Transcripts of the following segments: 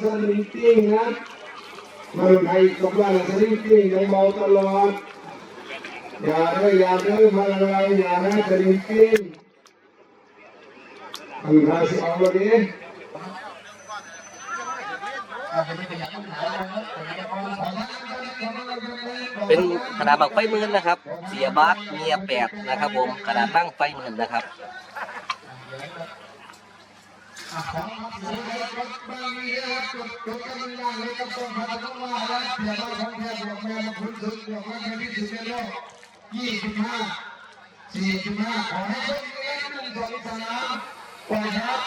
สลิงกิ้งนะมันไทยกับว่าสลิงกิ้งยังเมาตลอด อย่าเลยอย่าเลยมาอะไรอย่านะสลิงกิ้งอันทาสิเอาวันนี้เป็นขนาดบังไฟมื่นนะครับ เสียบาสเมียแปดนะครับผมขนาดตั้งไฟมื่นนะครับ ยี่สิบห้าสี่สิบห้าขอให้ชมเล่นหนึ่งสองสามปล่อยครับ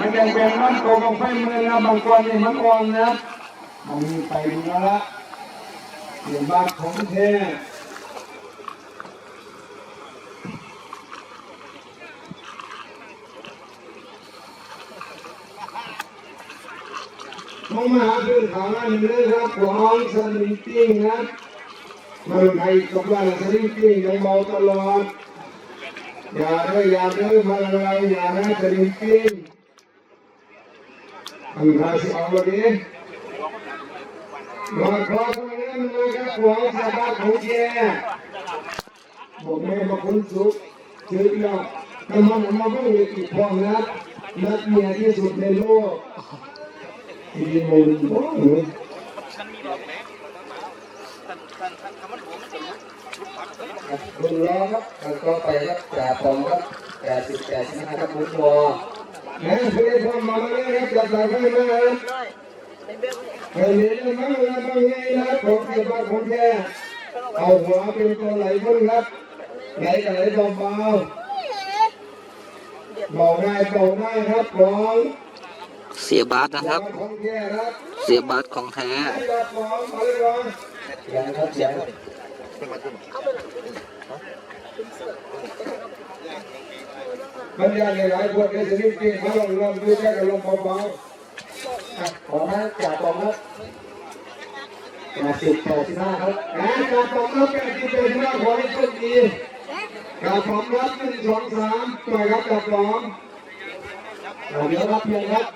มันยังเป็นมันโกงไฟมือนะบางคนนี่มันอ่อนนะมันมีไปดูแล้วละ เสียงบ้านของแท้มองมหาพื้นเขานนึ่งเลยครับหวห้องสลิงกิ้งนะมันไทยกับว่าสลิงกิ้งยังเมาตลอด อย่าเลยอย่าเลยมาอะไรอย่านะสลิงกิ้งอันทาสิเอาวันนี้ มาขอตรงนี้มันนะครับหัวสะบัดของแกบอกแม่บอกคุณสุขชื่อเราแต่มันมาไม่มีอีกพองนะนักเมียที่สุดในโลกที่มึงบอกหนูรุ่นล้อครับแล้วก็ไปครับจ่าปองครับแปดสิบแปดสิบห้าครับมุดวอแม่เคยพอมาแล้วครับจับสายไฟมา เคยเห็นมั้งนะบางไงนะของสะบัดของแกเอาหัวเป็นตัวไหลพ้นครับไหลกับไหลเบาๆเบาได้เบาได้ครับของเสียบาสนะครับ เสียบาสของแท้ให้รับของมาเลยก่อนยังครับเสียงหลายคนในสนิทจริงเขาลองลองดูแค่กับลองเบาๆ ขอให้จ่าปองครับแปดสิบแปดสิบห้าครับๆแหมการตอบรับแกที่เป็นหน้าขอให้โชคดีการตอบรับหนึ่งสองสามปล่อยครับจับสองเดี๋ยวรับเพียงครับ